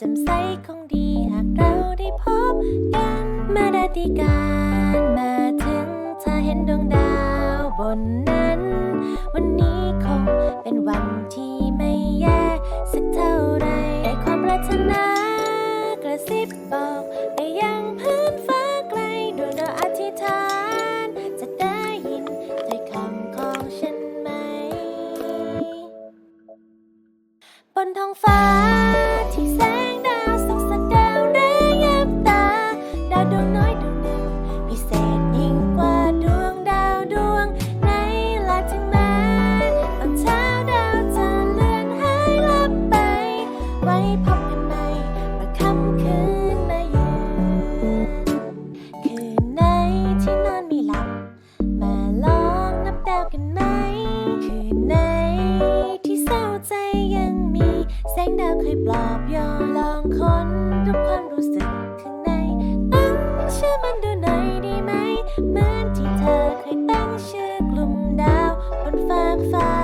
จำใสคงดีหากเราได้พบกันมาราติการมาถึงเธอเห็นดวงดาวบนนั้น วันนี้คงเป็นวันที่ไม่แย่สักเท่าไรในความปรารถนา นท้องฟ้า ที่แสงดาวส่องสดาวแรงยับตา ดาวดวงน้อยดวงหนึ่งพิเศษยิ่งกว่าดวงดาวดวงไหนละถึงแม้ตอนเช้าดาวจะเลือนหายลับไป ไว้พบกันใหม่เมื่อค่ำคืนมาเยือนคืนไหนที่นอนไม่หลับ มาลองนับดาวกันไหม คืนไหน ดาวเคยปลอบโอนลองค้นทุกความรู้สึกข้างใน ตั้งชื่อมันดูหน่อยดีไหม เหมือนที่เธอเคยตั้งชื่อกลุ่มดาวบนฟากฟ้า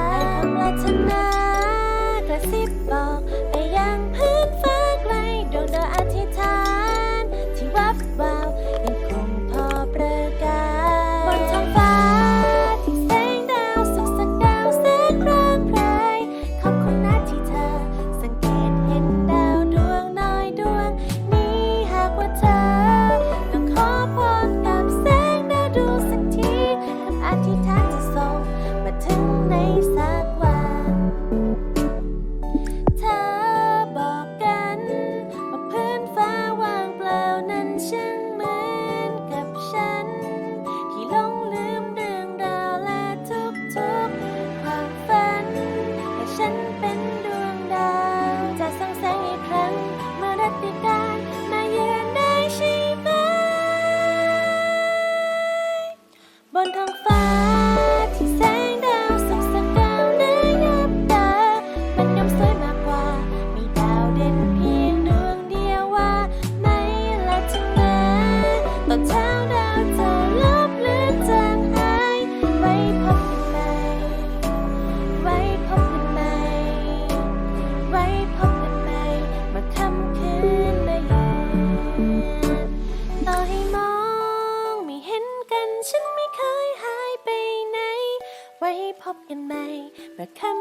in May. But come